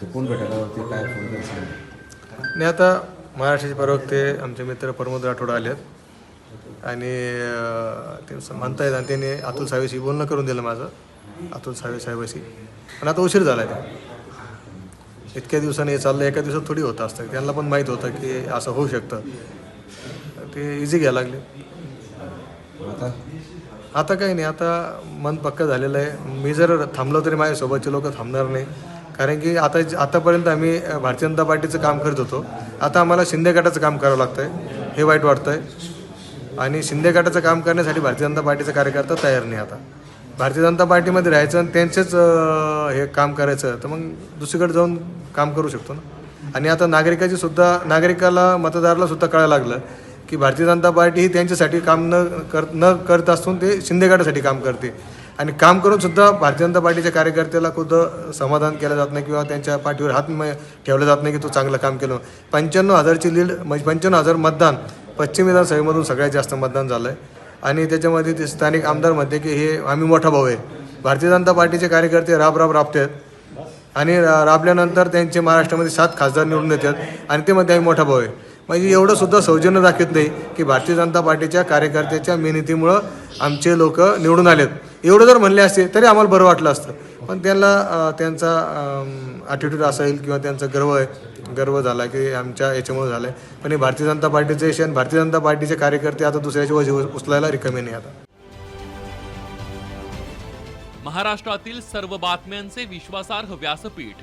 ते कोण होते काय सांगा आणि आता महाराष्ट्राचे प्रवक्ते आमचे मित्र प्रमोद राठोड आलेत. आणि ते असं म्हणतायत आणि त्यांनी अतुल साहेबाशी बोलणं करून दिलं माझं. अतुल साहेब साहेबाशी पण आता उशीर झाला आहे इतक्या दिवसाने हे चाललं एका दिवसात थोडी होत असतं. त्यांना पण माहीत होतं की असं होऊ शकतं. ते इझी घ्यायला लागले. आता? आता काही नाही. आता मन पक्क झालेलं आहे. मी जर थांबलो तरी माझ्यासोबतचे लोक थांबणार नाही. कारण की आता आतापर्यंत आम्ही भारतीय जनता पार्टीचं काम करत होतो. आता आम्हाला शिंदे गटाचं काम करावं लागतं आहे हे वाईट वाटतं आहे आणि शिंदे गटाचं काम करण्यासाठी भारतीय जनता पार्टीचा कार्यकर्ता तयार नाही आता. भारतीय जनता पार्टीमध्ये राहायचं आणि त्यांचेच हे काम करायचं तर मग दुसरीकडे जाऊन काम करू शकतो ना. आणि आता नागरिकाची सुद्धा नागरिकाला मतदाराला सुद्धा कळायला लागलं की भारतीय जनता पार्टी ही त्यांच्यासाठी काम न कर न करत असून ते शिंदे गटासाठी काम करते. आणि काम करून सुद्धा भारतीय जनता पार्टीच्या कार्यकर्त्याला खुद समाधान केलं जात नाही किंवा त्यांच्या पाठीवर हात ठेवला जात नाही की तू चांगलं काम केलं. पंच्याण्णव हजारची लीड म्हणजे पंच्याण्णव हजार मतदान पश्चिम विधानसभेमधून सगळ्यात जास्त मतदान झालं आहे आणि त्याच्यामध्ये ते स्थानिक आमदार म्हणते की हे आम्ही मोठा भाऊ आहे. भारतीय जनता पार्टीचे कार्यकर्ते राब राब राबतात. आणि रा- राबल्यानंतर त्यांचे महाराष्ट्रामध्ये सात खासदार निवडून येतात. आणि ते म्हणते आम्ही मोठा भाऊ आहे. म्हणजे एवढं सुद्धा सौजन्य दाखवत नाही की भारतीय जनता पार्टीच्या कार्यकर्त्याच्या मेहनतीमुळं आमचे लोक निवडून आलेत. एवढं जर म्हणले असते तरी आम्हाला बरं वाटलं असतं. पण त्यांना त्यांचा ॲटिट्यूड असेल किंवा त्यांचा गर्व आहे. गर्व झाला की आमच्या याच्यामुळे झालं आहे पण हे भारतीय जनता पार्टीचे यश आणि भारतीय जनता पार्टीचे कार्यकर्ते आता दुसऱ्याच्या वजी उचलायला रिकामे नाही आता. महाराष्ट्रातील सर्व बातम्यांचे विश्वासार्ह व्यासपीठ.